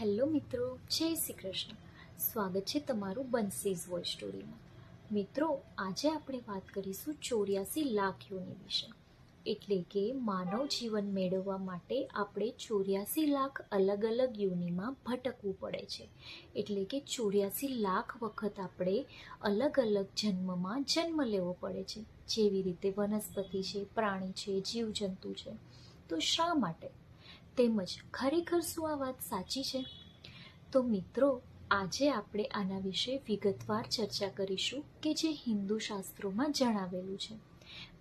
Hello મિત્રો, જય શ્રી કૃષ્ણ. સ્વાગત છે તમારું બંસીઝ વોઇસ સ્ટોરીમાં. મિત્રો, આજે આપણે વાત કરીશું ચોર્યાસી લાખ યોની વિશે. એટલે કે માનવ જીવન મેળવવા માટે આપણે ચોર્યાસી લાખ અલગ અલગ યોનિમાં ભટકવું પડે છે. એટલે કે ચોર્યાસી લાખ વખત આપણે અલગ અલગ જન્મમાં જન્મ લેવો પડે છે. જેવી રીતે વનસ્પતિ છે, પ્રાણી છે, જીવજંતુ છે. તો શા માટે? તેમજ ખરેખર શું આ વાત સાચી છે? તો મિત્રો, આજે આપણે આના વિશે વિગતવાર ચર્ચા કરીશું કે જે હિન્દુ શાસ્ત્રોમાં જણાવેલું છે.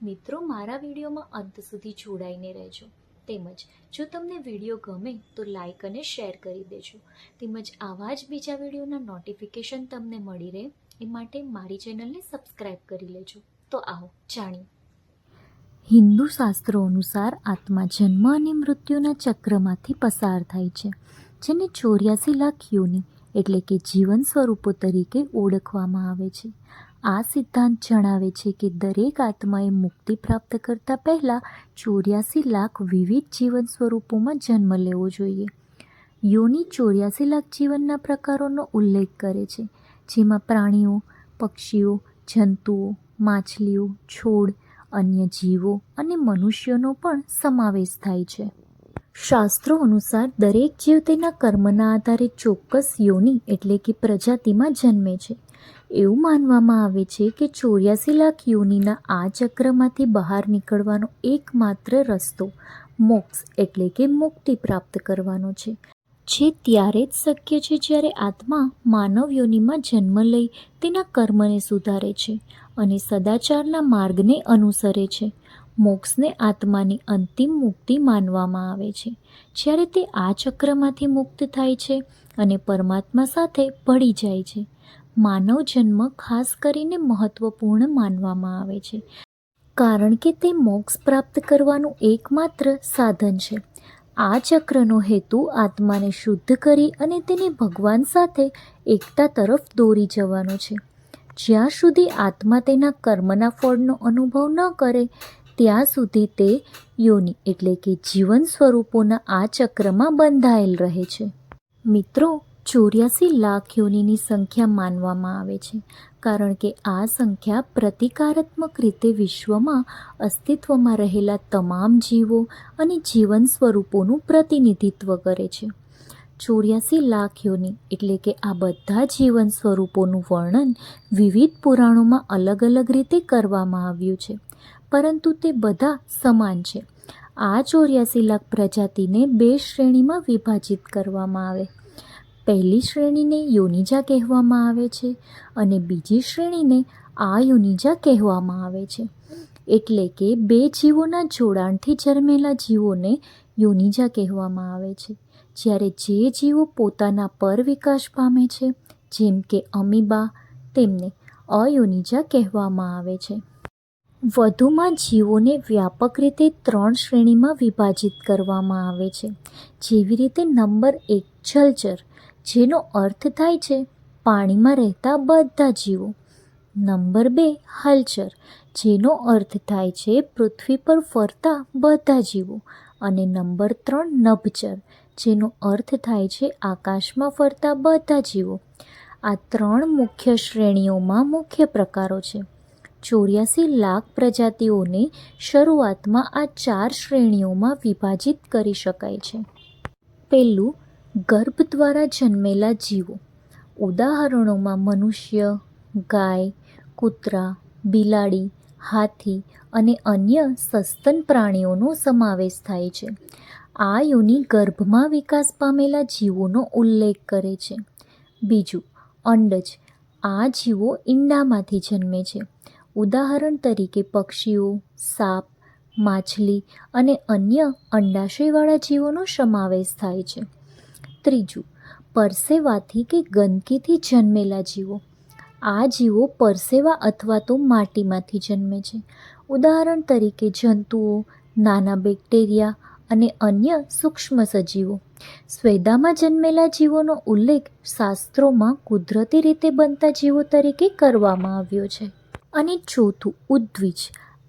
મિત્રો, મારા વિડીયોમાં અંત સુધી જોડાઈને રહેજો. તેમજ, જો તમને વીડિયો ગમે તો લાઈક અને શેર કરી દેજો. તેમજ, આવા જ બીજા વિડીયોના નોટિફિકેશન તમને મળી રહે, એ માટે મારી ચેનલને સબસ્ક્રાઈબ કરી લેજો. તો આવો, જાણીએ. હિન્દુ શાસ્ત્રો અનુસાર આત્મા જન્મ અને મૃત્યુના ચક્રમાંથી પસાર થાય છે, જેને ચોર્યાસી લાખ યોની એટલે કે જીવન સ્વરૂપો તરીકે ઓળખવામાં આવે છે. આ સિદ્ધાંત જણાવે છે કે દરેક આત્માએ મુક્તિ પ્રાપ્ત કરતાં પહેલાં ચોર્યાસી લાખ વિવિધ જીવન સ્વરૂપોમાં જન્મ લેવો જોઈએ. યોની ચોર્યાસી લાખ જીવનના પ્રકારોનો ઉલ્લેખ કરે છે, જેમાં પ્રાણીઓ, પક્ષીઓ, જંતુઓ, માછલીઓ, છોડ અન્ય જીવો અને મનુષ્યોનો પણ સમાવેશ થાય છે. શાસ્ત્રો અનુસાર દરેક જીવ તેના કર્મના આધારે ચોક્કસ યોની એટલે કે પ્રજાતિમાં જન્મે છે. એવું માનવામાં આવે છે કે ચોર્યાસી લાખ યોનિના આ ચક્રમાંથી બહાર નીકળવાનો એકમાત્ર રસ્તો મોક્ષ એટલે કે મુક્તિ પ્રાપ્ત કરવાનો છે. જે ત્યારે જ શક્ય છે જ્યારે આત્મા માનવ યોનિમાં જન્મ લઈ તેના કર્મને સુધારે છે અને સદાચારના માર્ગને અનુસરે છે. મોક્ષને આત્માની અંતિમ મુક્તિ માનવામાં આવે છે. જ્યારે તે આ ચક્રમાંથી મુક્ત થાય છે અને પરમાત્મા સાથે ભળી જાય છે, માનવ જન્મ ખાસ કરીને મહત્વપૂર્ણ માનવામાં આવે છે. કારણ કે તે મોક્ષ પ્રાપ્ત કરવાનું એકમાત્ર સાધન છે. આ ચક્રનો હેતુ આત્માને શુદ્ધ કરી અને તેને ભગવાન સાથે એકતા તરફ દોરી જવાનો છે. જ્યાં સુધી આત્મા તેના કર્મના ફળનો અનુભવ ન કરે, ત્યાં સુધી તે યોનિ એટલે કે જીવન સ્વરૂપોના આ ચક્રમાં બંધાયેલ રહે છે. મિત્રો, ચોર્યાસી લાખ યોનિની સંખ્યા માનવામાં આવે છે. કારણ કે આ સંખ્યા પ્રતિકારાત્મક રીતે વિશ્વમાં અસ્તિત્વમાં રહેલા તમામ જીવો અને જીવન સ્વરૂપોનું પ્રતિનિધિત્વ કરે છે. ચોર્યાસી લાખ યોની એટલે કે આ બધા જીવન સ્વરૂપોનું વર્ણન વિવિધ પુરાણોમાં અલગ અલગ રીતે કરવામાં આવ્યું છે. પરંતુ તે બધા સમાન છે. આ ચોર્યાસી લાખ પ્રજાતિને બે શ્રેણીમાં વિભાજિત કરવામાં આવે. પહેલી શ્રેણીને યોનિજા કહેવામાં આવે છે અને બીજી શ્રેણીને આ યોનિજા કહેવામાં આવે છે. એટલે કે બે જીવોના જોડાણથી જન્મેલા જીવોને યોનિજા કહેવામાં આવે છે. જ્યારે જે જીવો પોતાના પર વિકાસ પામે છે, જેમ કે અમીબા, તેમને અયોનિજા કહેવામાં આવે છે. વધુમાં જીવોને વ્યાપક રીતે ત્રણ શ્રેણીમાં વિભાજિત કરવામાં આવે છે. જેવી રીતે નંબર એક, જલચર. જેનો અર્થ થાય છે પાણીમાં રહેતા બધા જીવો. નંબર બે, હલચર. જેનો અર્થ થાય છે પૃથ્વી પર ફરતા બધા જીવો. અને નંબર ત્રણ, નભચર. જેનો અર્થ થાય છે આકાશમાં ફરતા બધા જીવો. આ ત્રણ મુખ્ય શ્રેણીઓમાં મુખ્ય પ્રકારો છે. ચોર્યાસી લાખ પ્રજાતિઓને શરૂઆતમાં આ ચાર શ્રેણીઓમાં વિભાજિત કરી શકાય છે. પહેલું ગર્ભ દ્વારા જન્મેલા જીવો. ઉદાહરણોમાં મનુષ્ય, ગાય, કૂતરા, બિલાડી, હાથી અને અન્ય સસ્તન પ્રાણીઓનો સમાવેશ થાય છે. આ યોનિ ગર્ભમાં વિકાસ પામેલા જીવોનો ઉલ્લેખ કરે છે. બીજું, અંડજ. આ જીવો ઈંડામાંથી જન્મે છે. ઉદાહરણ તરીકે પક્ષીઓ, સાપ, માછલી અને અન્ય અંડાશયવાળા જીવોનો સમાવેશ થાય છે. ત્રીજું, પરસેવાથી કે ગંદકીથી જન્મેલા જીવો. આ જીવો પરસેવા અથવા તો માટીમાંથી જન્મે છે. ઉદાહરણ તરીકે જંતુઓ, નાના બેક્ટેરિયા અને અન્ય સૂક્ષ્મ સજીવો. સ્વેદામાં જન્મેલા જીવોનો ઉલ્લેખ શાસ્ત્રોમાં કુદરતી રીતે બનતા જીવો તરીકે કરવામાં આવ્યો છે. અને ચોથું, ઉદ્વિજ.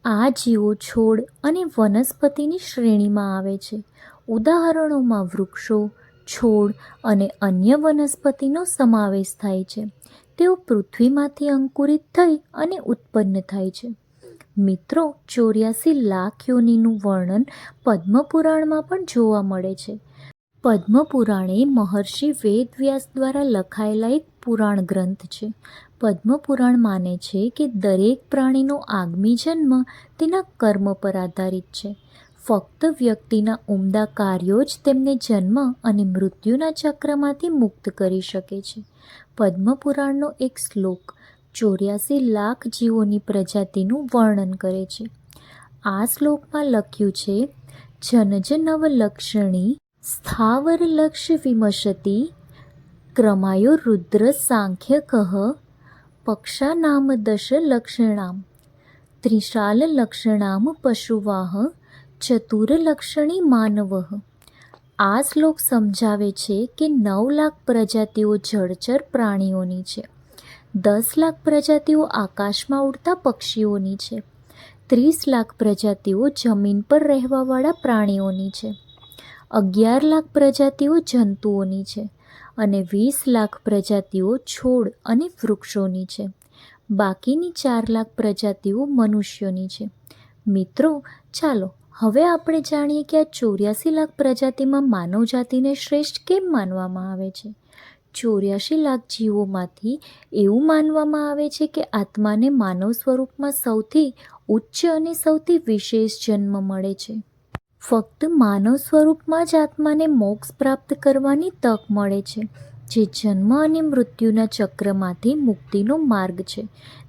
આ જીવો છોડ અને વનસ્પતિની શ્રેણીમાં આવે છે. ઉદાહરણોમાં વૃક્ષો છોડ અને અન્ય વનસ્પતિનો સમાવેશ થાય છે. તેઓ પૃથ્વીમાંથી અંકુરિત થઈ અને ઉત્પન્ન થાય છે. મિત્રો, ચોર્યાસી લાખ યોનિનું વર્ણન પદ્મપુરાણમાં પણ જોવા મળે છે. પદ્મપુરાણ એ મહર્ષિ વેદવ્યાસ દ્વારા લખાયેલા એક પુરાણ ગ્રંથ છે. પદ્મપુરાણ માને છે કે દરેક પ્રાણીનો આગમી જન્મ તેના કર્મ પર આધારિત છે. ફક્ત વ્યક્તિના ઉમદા કાર્યો જ તેમને જન્મ અને મૃત્યુના ચક્રમાંથી મુક્ત કરી શકે છે. પદ્મપુરાણનો એક શ્લોક ચોર્યાસી લાખ જીવોની પ્રજાતિનું વર્ણન કરે છે. આ શ્લોકમાં લખ્યું છે જનજ નવલક્ષણી સ્થાવર લક્ષ્ય વિમશતી ક્રમાયો રુદ્ર સાંખ્ય કહ પક્ષાનામ દશ લક્ષણામ, ત્રિશાલ લક્ષણામ પશુવાહ ચતુરલક્ષણી માનવ. આ શ્લોક સમજાવે છે કે નવ લાખ પ્રજાતિઓ જળચર પ્રાણીઓની છે. દસ લાખ પ્રજાતિઓ આકાશમાં ઉડતા પક્ષીઓની છે. ત્રીસ લાખ પ્રજાતિઓ જમીન પર રહેવાવાળા પ્રાણીઓની છે. અગિયાર લાખ પ્રજાતિઓ જંતુઓની છે અને વીસ લાખ પ્રજાતિઓ છોડ અને વૃક્ષોની છે. બાકીની ચાર લાખ પ્રજાતિઓ મનુષ્યોની છે. મિત્રો, ચાલો હવે આપણે જાણીએ કે આ ચોર્યાસી લાખ પ્રજાતિમાં માનવ જાતિને શ્રેષ્ઠ કેમ માનવામાં આવે છે? ચોર્યાસી લાખ જીવોમાંથી એવું માનવામાં આવે છે કે આત્માને માનવ સ્વરૂપમાં સૌથી ઉચ્ચ અને સૌથી વિશેષ જન્મ મળે છે. ફક્ત માનવ સ્વરૂપમાં જ આત્માને મોક્ષ પ્રાપ્ત કરવાની તક મળે છે, જે જન્મ અને મૃત્યુના ચક્રમાંથી મુક્તિનો માર્ગ છે.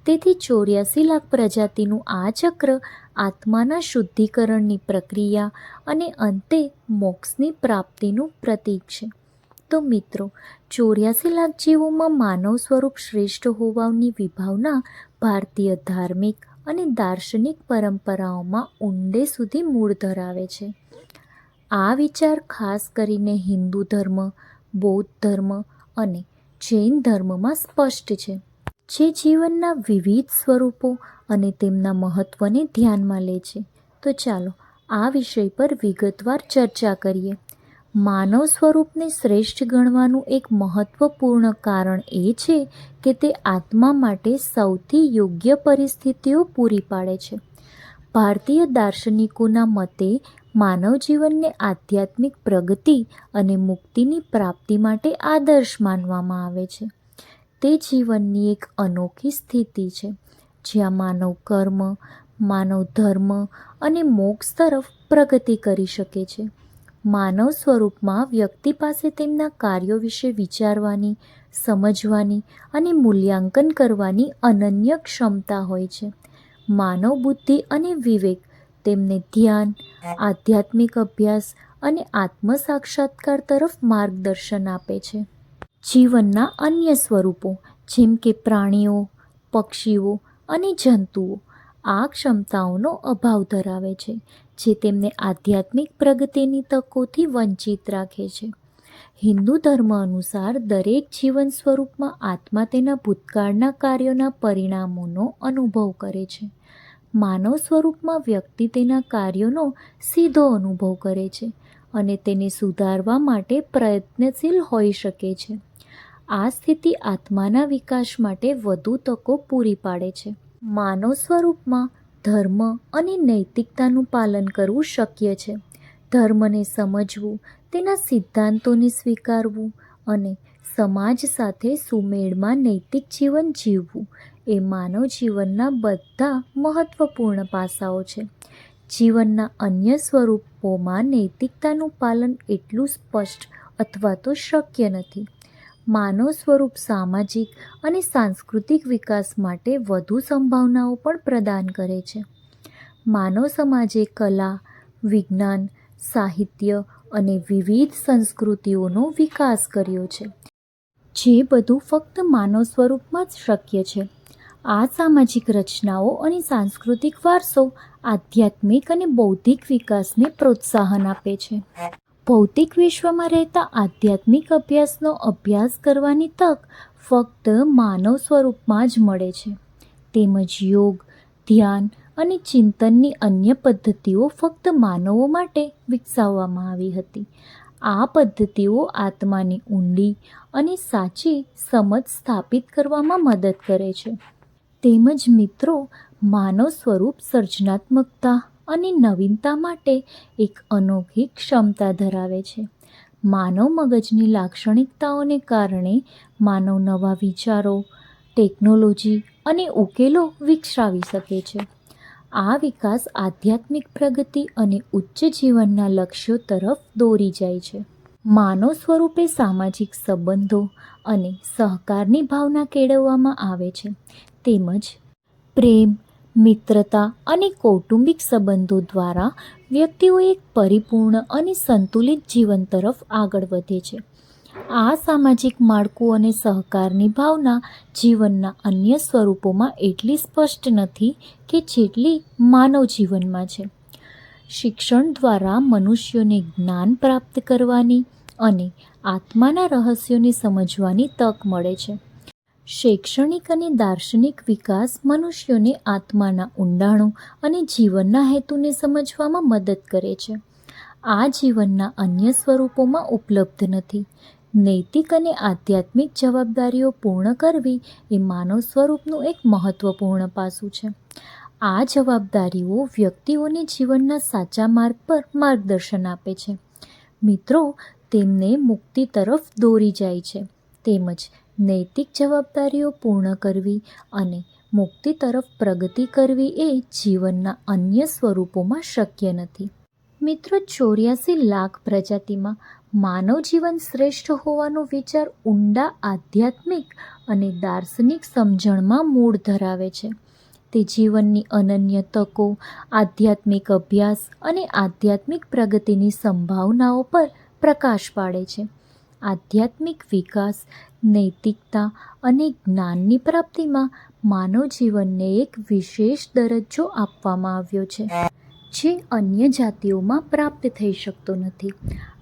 તેથી ચોર્યાસી લાખ પ્રજાતિનું આ ચક્ર આત્માના શુદ્ધિકરણની પ્રક્રિયા અને અંતે મોક્ષની પ્રાપ્તિનું પ્રતીક છે. તો મિત્રો, ચોર્યાસી લાખ જીવોમાં માનવ સ્વરૂપ શ્રેષ્ઠ હોવાની વિભાવના ભારતીય ધાર્મિક અને દાર્શનિક પરંપરાઓમાં ઊંડે સુધી મૂળ ધરાવે છે. આ વિચાર ખાસ કરીને હિન્દુ ધર્મ, બૌદ્ધ ધર્મ અને જૈન ધર્મમાં સ્પષ્ટ છે. જે જીવનના વિવિધ સ્વરૂપો અને તેમના મહત્ત્વને ધ્યાનમાં લે છે. તો ચાલો આ વિષય પર વિગતવાર ચર્ચા કરીએ. માનવ સ્વરૂપને શ્રેષ્ઠ ગણવાનું એક મહત્ત્વપૂર્ણ કારણ એ છે કે તે આત્મા માટે સૌથી યોગ્ય પરિસ્થિતિઓ પૂરી પાડે છે. ભારતીય દાર્શનિકોના મતે, માનવ જીવનને આધ્યાત્મિક પ્રગતિ અને મુક્તિની પ્રાપ્તિ માટે આદર્શ માનવામાં આવે છે. તે જીવનની એક અનોખી સ્થિતિ છે, જ્યાં માનવ કર્મ, માનવ ધર્મ અને મોક્ષ તરફ પ્રગતિ કરી શકે છે. માનવ સ્વરૂપમાં વ્યક્તિ પાસે તેમના કાર્યો વિશે વિચારવાની, સમજવાની અને મૂલ્યાંકન કરવાની અનન્ય ક્ષમતા હોય છે. માનવ બુદ્ધિ અને વિવેક, તેમને ધ્યાન, આધ્યાત્મિક અભ્યાસ અને આત્મ સાક્ષાત્કાર તરફ માર્ગદર્શન આપે છે. જીવનના અન્ય સ્વરૂપો, જેમ કે પ્રાણીઓ, પક્ષીઓ અને જંતુઓ, આ ક્ષમતાઓનો અભાવ ધરાવે છે, જે તેમને આધ્યાત્મિક પ્રગતિની તકોથી વંચિત રાખે છે. હિન્દુ ધર્મ અનુસાર દરેક જીવન સ્વરૂપમાં આત્મા તેના ભૂતકાળના કાર્યોના પરિણામોનો અનુભવ કરે છે. માનવ સ્વરૂપમાં વ્યક્તિ તેના કાર્યોનો સીધો અનુભવ કરે છે અને તેને સુધારવા માટે પ્રયત્નશીલ હોઈ શકે છે. આ સ્થિતિ આત્માના વિકાસ માટે વધુ તકો પૂરી પાડે છે. માનવ સ્વરૂપમાં ધર્મ અને નૈતિકતાનું પાલન કરવું શક્ય છે. ધર્મને સમજવું, તેના સિદ્ધાંતોને સ્વીકારવું અને સમાજ સાથે સુમેળમાં નૈતિક જીવન જીવવું એ માનવ જીવનના બધા મહત્ત્વપૂર્ણ પાસાઓ છે. જીવનના અન્ય સ્વરૂપોમાં નૈતિકતાનું પાલન એટલું સ્પષ્ટ અથવા તો શક્ય નથી. માનવ સ્વરૂપ સામાજિક અને સાંસ્કૃતિક વિકાસ માટે વધુ સંભાવનાઓ પણ પ્રદાન કરે છે. માનવ સમાજે કલા, વિજ્ઞાન, સાહિત્ય અને વિવિધ સંસ્કૃતિઓનો વિકાસ કર્યો છે. જે બધું ફક્ત માનવ સ્વરૂપમાં જ શક્ય છે. આ સામાજિક રચનાઓ અને સાંસ્કૃતિક વારસો આધ્યાત્મિક અને બૌદ્ધિક વિકાસને પ્રોત્સાહન આપે છે. ભૌતિક વિશ્વમાં રહેતા આધ્યાત્મિક અભ્યાસનો અભ્યાસ કરવાની તક ફક્ત માનવ સ્વરૂપમાં જ મળે છે. તેમજ યોગ, ધ્યાન અને ચિંતનની અન્ય પદ્ધતિઓ ફક્ત માનવો માટે વિકસાવવામાં આવી હતી. આ પદ્ધતિઓ આત્માની ઊંડી અને સાચી સમજ સ્થાપિત કરવામાં મદદ કરે છે. તેમજ મિત્રો, માનવ સ્વરૂપ સર્જનાત્મકતા અને નવીનતા માટે એક અનોખી ક્ષમતા ધરાવે છે. માનવ મગજની લાક્ષણિકતાઓને કારણે માનવ નવા વિચારો, ટેકનોલોજી અને ઉકેલો વિકસાવી શકે છે. આ વિકાસ આધ્યાત્મિક પ્રગતિ અને ઉચ્ચ જીવનના લક્ષ્યો તરફ દોરી જાય છે. માનવ સ્વરૂપે સામાજિક સંબંધો અને સહકારની ભાવના કેળવવામાં આવે છે. તેમજ પ્રેમ મિત્રતા અને કૌટુંબિક સંબંધો દ્વારા વ્યક્તિઓ એક પરિપૂર્ણ અને સંતુલિત જીવન તરફ આગળ વધે છે. આ સામાજિક માળખું અને સહકારની ભાવના જીવનના અન્ય સ્વરૂપોમાં એટલી સ્પષ્ટ નથી કે જેટલી માનવ જીવનમાં છે. શિક્ષણ દ્વારા મનુષ્યોને જ્ઞાન પ્રાપ્ત કરવાની અને આત્માના રહસ્યોને સમજવાની તક મળે છે. શૈક્ષણિક અને દાર્શનિક વિકાસ મનુષ્યોને આત્માના ઊંડાણો અને જીવનના હેતુને સમજવામાં મદદ કરે છે. આ જીવનના અન્ય સ્વરૂપોમાં ઉપલબ્ધ નથી. નૈતિક અને આધ્યાત્મિક જવાબદારીઓ પૂર્ણ કરવી એ માનવ સ્વરૂપનું એક મહત્વપૂર્ણ પાસું છે. આ જવાબદારીઓ વ્યક્તિઓને જીવનના સાચા માર્ગ પર માર્ગદર્શન આપે છે. મિત્રો, તેમને મુક્તિ તરફ દોરી જાય છે. તેમજ નૈતિક જવાબદારીઓ પૂર્ણ કરવી અને મુક્તિ તરફ પ્રગતિ કરવી એ જીવનના અન્ય સ્વરૂપોમાં શક્ય નથી. મિત્રો, ચોર્યાસી લાખ પ્રજાતિમાં માનવ જીવન શ્રેષ્ઠ હોવાનો વિચાર ઊંડા આધ્યાત્મિક અને દાર્શનિક સમજણમાં મૂળ ધરાવે છે. તે જીવનની અનન્ય તકો, આધ્યાત્મિક અભ્યાસ અને આધ્યાત્મિક પ્રગતિની સંભાવનાઓ પર પ્રકાશ પાડે છે. આધ્યાત્મિક વિકાસ નૈતિકતા અને જ્ઞાનની પ્રાપ્તિમાં માનવ જીવનને એક વિશેષ દરજ્જો આપવામાં આવ્યો છે, જે અન્ય જાતિઓમાં પ્રાપ્ત થઈ શકતો નથી.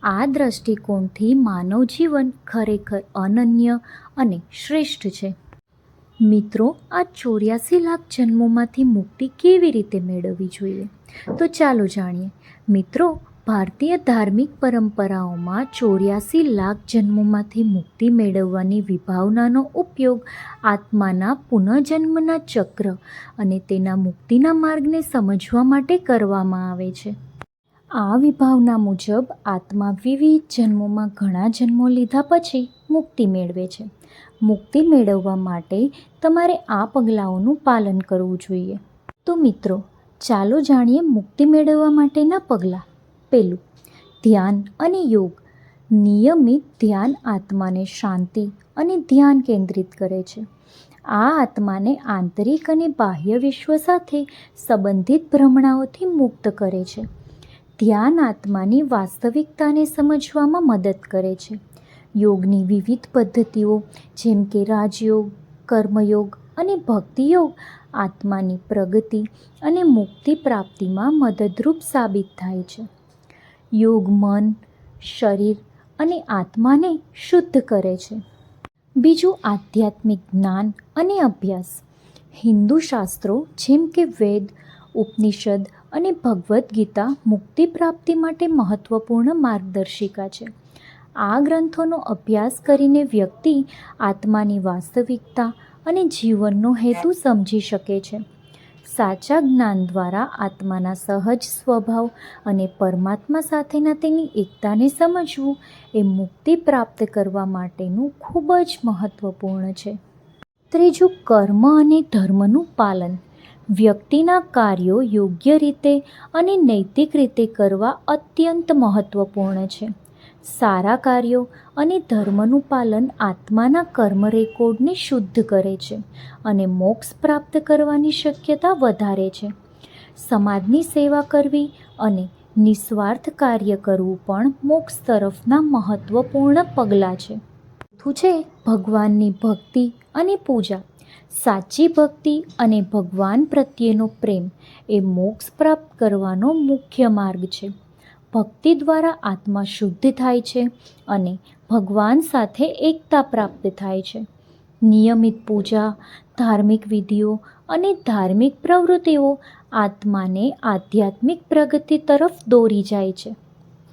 આ દ્રષ્ટિકોણથી માનવ જીવન ખરેખર અનન્ય અને શ્રેષ્ઠ છે. મિત્રો, આ ચોર્યાસી લાખ જન્મોમાંથી મુક્તિ કેવી રીતે મેળવવી જોઈએ? તો ચાલો જાણીએ. મિત્રો ભારતીય ધાર્મિક પરંપરાઓમાં ચોર્યાસી લાખ જન્મોમાંથી મુક્તિ મેળવવાની વિભાવનાનો ઉપયોગ આત્માના પુનઃજન્મના ચક્ર અને તેના મુક્તિના માર્ગને સમજવા માટે કરવામાં આવે છે. આ વિભાવના મુજબ આત્મા વિવિધ જન્મોમાં ઘણા જન્મો લીધા પછી મુક્તિ મેળવે છે. મુક્તિ મેળવવા માટે તમારે આ પગલાઓનું પાલન કરવું જોઈએ. તો મિત્રો, ચાલો જાણીએ મુક્તિ મેળવવા માટેના પગલાં. પહેલું ધ્યાન અને યોગ નિયમિત ધ્યાન આત્માને શાંતિ અને ધ્યાન કેન્દ્રિત કરે છે. આ આત્માને આંતરિક અને બાહ્ય વિશ્વ સાથે સંબંધિત ભ્રમણાઓથી મુક્ત કરે છે. ધ્યાન આત્માની વાસ્તવિકતાને સમજવામાં મદદ કરે છે. યોગની વિવિધ પદ્ધતિઓ જેમ કે રાજયોગ, કર્મયોગ અને ભક્તિયોગ આત્માની પ્રગતિ અને મુક્તિ પ્રાપ્તિમાં મદદરૂપ સાબિત થાય છે. યોગ, મન, શરીર અને આત્માને શુદ્ધ કરે છે. બીજું આધ્યાત્મિક જ્ઞાન અને અભ્યાસ. હિન્દુ શાસ્ત્રો જેમ કે વેદ, ઉપનિષદ અને ભગવદ્ ગીતા મુક્તિ પ્રાપ્તિ માટે મહત્ત્વપૂર્ણ માર્ગદર્શિકા છે. આ ગ્રંથોનો અભ્યાસ કરીને વ્યક્તિ આત્માની વાસ્તવિકતા અને જીવનનો હેતુ સમજી શકે છે. સાચા જ્ઞાન દ્વારા આત્માના સહજ સ્વભાવ અને પરમાત્મા સાથેના તેની એકતાને સમજવું એ મુક્તિ પ્રાપ્ત કરવા માટેનું ખૂબ જ મહત્ત્વપૂર્ણ છે. ત્રીજું, કર્મ અને ધર્મનું પાલન. વ્યક્તિના કાર્યો યોગ્ય રીતે અને નૈતિક રીતે કરવા અત્યંત મહત્ત્વપૂર્ણ છે. સારા કાર્યો અને ધર્મનું પાલન આત્માના કર્મ રેકોર્ડને શુદ્ધ કરે છે અને મોક્ષ પ્રાપ્ત કરવાની શક્યતા વધારે છે. સમાજની સેવા કરવી અને નિસ્વાર્થ કાર્ય કરવું પણ મોક્ષ તરફના મહત્ત્વપૂર્ણ પગલાં છે. ચોથું છે ભગવાનની ભક્તિ અને પૂજા. સાચી ભક્તિ અને ભગવાન પ્રત્યેનો પ્રેમ એ મોક્ષ પ્રાપ્ત કરવાનો મુખ્ય માર્ગ છે. ભક્તિ દ્વારા આત્મા શુદ્ધ થાય છે અને ભગવાન સાથે એકતા પ્રાપ્ત થાય છે. નિયમિત પૂજા, ધાર્મિક વિધિઓ અને ધાર્મિક પ્રવૃત્તિઓ આત્માને આધ્યાત્મિક પ્રગતિ તરફ દોરી જાય છે.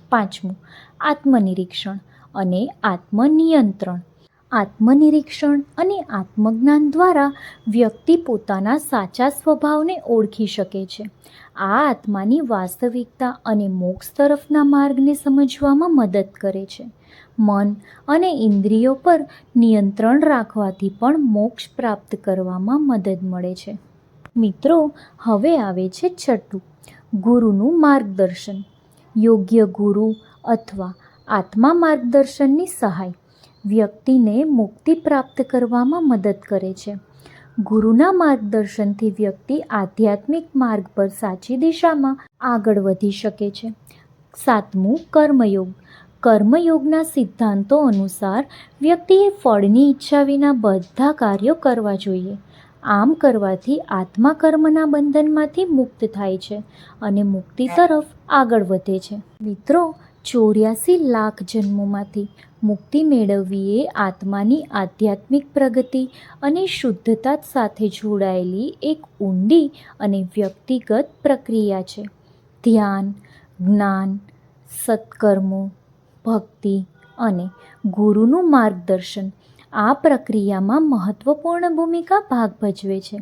પાંચમું, આત્મનિરીક્ષણ અને આત્મનિયંત્રણ. આત્મનિરીક્ષણ અને આત્મજ્ઞાન દ્વારા વ્યક્તિ પોતાના સાચા સ્વભાવને ઓળખી શકે છે. આ આત્માની વાસ્તવિકતા અને મોક્ષ તરફના માર્ગને સમજવામાં મદદ કરે છે. મન અને ઇન્દ્રિયો પર નિયંત્રણ રાખવાથી પણ મોક્ષ પ્રાપ્ત કરવામાં મદદ મળે છે. મિત્રો, હવે આવે છે છઠ્ઠું, ગુરુનું માર્ગદર્શન. યોગ્ય ગુરુ અથવા આત્મા માર્ગદર્શનની સહાય. વ્યક્તિને મુક્તિ પ્રાપ્ત કરવામાં મદદ કરે છે. ગુરુના માર્ગદર્શનથી વ્યક્તિ આધ્યાત્મિક માર્ગ પર સાચી દિશામાં આગળ વધી શકે છે. સાતમું, કર્મયોગ. કર્મયોગના સિદ્ધાંતો અનુસાર વ્યક્તિએ ફળની ઈચ્છા વિના બધા કાર્યો કરવા જોઈએ. આમ કરવાથી આત્મા કર્મના બંધનમાંથી મુક્ત થાય છે અને મુક્તિ તરફ આગળ વધે છે. મિત્રો, ચોર્યાસી લાખ જન્મોમાંથી મુક્તિ મેળવવી એ આત્માની આધ્યાત્મિક પ્રગતિ અને શુદ્ધતા સાથે જોડાયેલી એક ઊંડી અને વ્યક્તિગત પ્રક્રિયા છે. ધ્યાન, જ્ઞાન, સત્કર્મો, ભક્તિ અને ગુરુનું માર્ગદર્શન આ પ્રક્રિયામાં મહત્ત્વપૂર્ણ ભૂમિકા ભાગ ભજવે છે.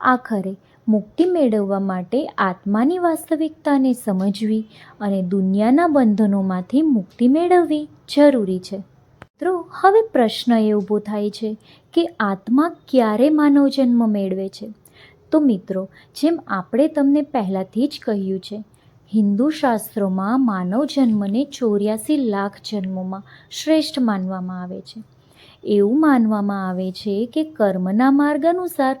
આખરે મુક્તિ મેળવવા માટે આત્માની વાસ્તવિકતાને સમજવી અને દુનિયાના બંધનોમાંથી મુક્તિ મેળવવી જરૂરી છે. મિત્રો, હવે પ્રશ્ન એ ઊભો થાય છે કે આત્મા ક્યારે માનવ જન્મ મેળવે છે? તો મિત્રો, જેમ આપણે તમને પહેલાંથી જ કહ્યું છે, હિન્દુ શાસ્ત્રોમાં માનવ જન્મને ચોર્યાસી લાખ જન્મોમાં શ્રેષ્ઠ માનવામાં આવે છે. એવું માનવામાં આવે છે કે કર્મના માર્ગ અનુસાર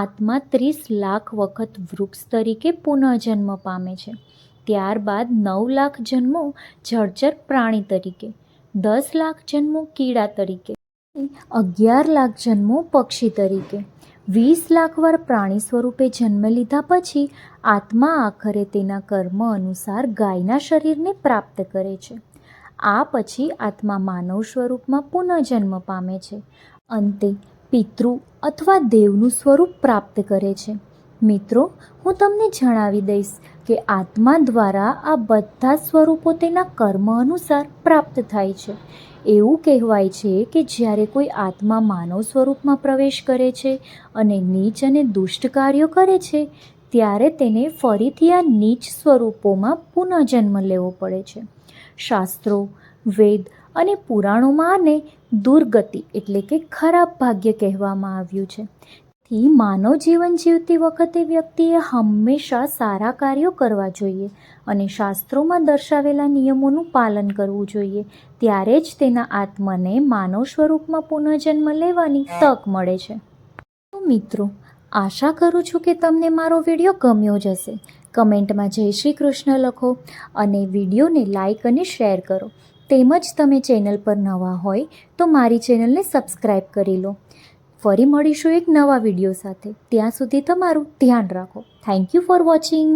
આત્મા ત્રીસ લાખ વખત વૃક્ષ તરીકે પુનઃજન્મ પામે છે. ત્યારબાદ નવ લાખ જન્મો જળચર પ્રાણી તરીકે, દસ લાખ જન્મો કીડા તરીકે, અગિયાર લાખ જન્મો પક્ષી તરીકે, વીસ લાખ વાર પ્રાણી સ્વરૂપે જન્મ લીધા પછી આત્મા આખરે તેના કર્મ અનુસાર ગાયના શરીરને પ્રાપ્ત કરે છે. આ પછી આત્મા માનવ સ્વરૂપમાં પુનઃજન્મ પામે છે. અંતે પિતૃ અથવા દેવનું સ્વરૂપ પ્રાપ્ત કરે છે. મિત્રો, હું તમને જણાવી દઈશ કે આત્મા દ્વારા આ બધા સ્વરૂપો તેના કર્મ અનુસાર પ્રાપ્ત થાય છે. એવું કહેવાય છે કે જ્યારે કોઈ આત્મા માનવ સ્વરૂપમાં પ્રવેશ કરે છે અને નીચ અને દુષ્ટ કાર્યો કરે છે, ત્યારે તેને ફરીથી આ નીચ સ્વરૂપોમાં પુનઃજન્મ લેવો પડે છે. શાસ્ત્રો, વેદ અને પુરાણોમાં આને દુર્ગતિ એટલે કે ખરાબ ભાગ્ય કહેવામાં આવ્યું છે. થી માનવ જીવન જીવતી વખતે વ્યક્તિએ હંમેશા સારા કાર્યો કરવા જોઈએ અને શાસ્ત્રોમાં દર્શાવેલા નિયમોનું પાલન કરવું જોઈએ. ત્યારે જ તેના આત્મને માનવ સ્વરૂપમાં પુનઃજન્મ લેવાની તક મળે છે. તો મિત્રો, આશા કરું છું કે તમને મારો વીડિયો ગમ્યો જ હશે. કમેન્ટમાં જય શ્રી કૃષ્ણ લખો અને વિડીયોને લાઈક અને શેર કરો. તેમજ તમે ચેનલ પર નવા હોય તો મારી ચેનલને સબસ્ક્રાઈબ કરી લો. ફરી મળીશું એક નવા વીડિયો સાથે. ત્યાં સુધી તમારું ધ્યાન રાખો. Thank you for watching